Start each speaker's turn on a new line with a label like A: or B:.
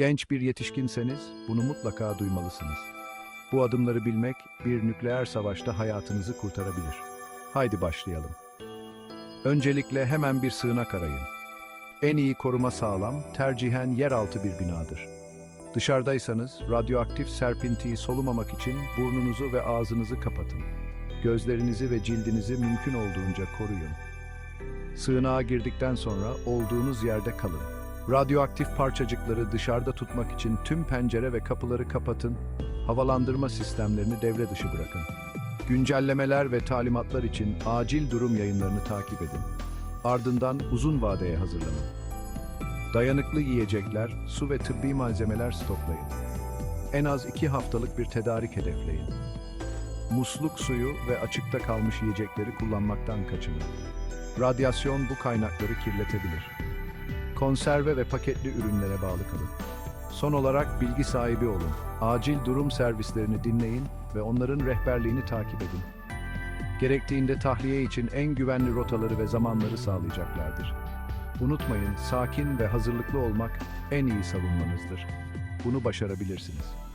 A: Genç bir yetişkinseniz bunu mutlaka duymalısınız. Bu adımları bilmek bir nükleer savaşta hayatınızı kurtarabilir. Haydi başlayalım. Öncelikle hemen bir sığınak arayın. En iyi koruma sağlam, tercihen yeraltı bir binadır. Dışarıdaysanız radyoaktif serpintiyi solumamak için burnunuzu ve ağzınızı kapatın. Gözlerinizi ve cildinizi mümkün olduğunca koruyun. Sığınağa girdikten sonra olduğunuz yerde kalın. Radyoaktif parçacıkları dışarıda tutmak için tüm pencere ve kapıları kapatın, havalandırma sistemlerini devre dışı bırakın. Güncellemeler ve talimatlar için acil durum yayınlarını takip edin. Ardından uzun vadeye hazırlanın. Dayanıklı yiyecekler, su ve tıbbi malzemeler stoklayın. En az iki haftalık bir tedarik hedefleyin. Musluk suyu ve açıkta kalmış yiyecekleri kullanmaktan kaçının. Radyasyon bu kaynakları kirletebilir. Konserve ve paketli ürünlere bağlı kalın. Son olarak bilgi sahibi olun. Acil durum servislerini dinleyin ve onların rehberliğini takip edin. Gerektiğinde tahliye için en güvenli rotaları ve zamanları sağlayacaklardır. Unutmayın, sakin ve hazırlıklı olmak en iyi savunmanızdır. Bunu başarabilirsiniz.